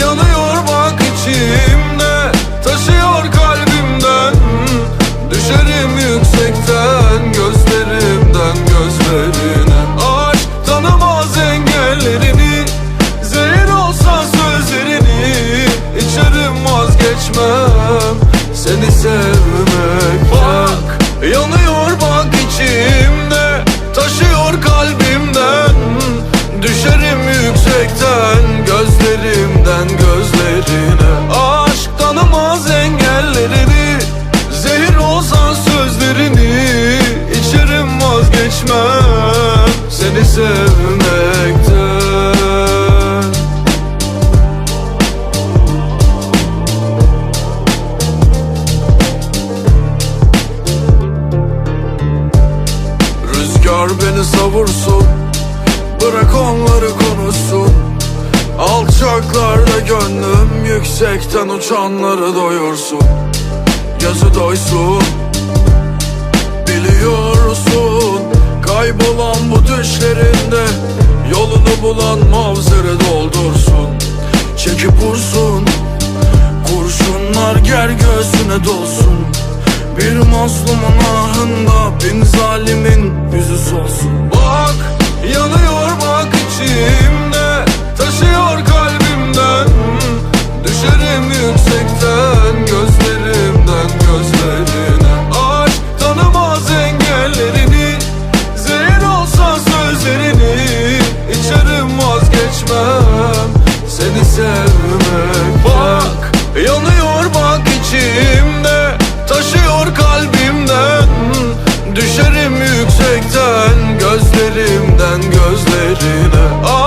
Yanıyor bak içimde Taşıyor kalbimden. Düşerim yüksekten Gözlerimden gözlerine. Aşk tanımaz engellerini Zehir olsa sözlerini. İçerim vazgeçmez. Rüzgar beni savursun Bırak onları konuşsun. Alçaklarda gönlüm Yüksekten uçanları doyursun. Gözü doysun Biliyorsun. Kaybolan bu düşlerinde Yolunu bulan mavzere doldursun. Çekip vursun Kurşunlar ger göğsüne dolsun bir mazlumun ahında bin zalimin yüzü solsun. Bak yanıyor bak içimde taşıyor kalbimden. Düşerim yüksekten gözlerimden gözlerine. Aşk tanımaz engellerini zehir olsa sözlerini. İçerim vazgeçmem seni sevmek. Bak yanıyor bak içimde. sözlerine ah.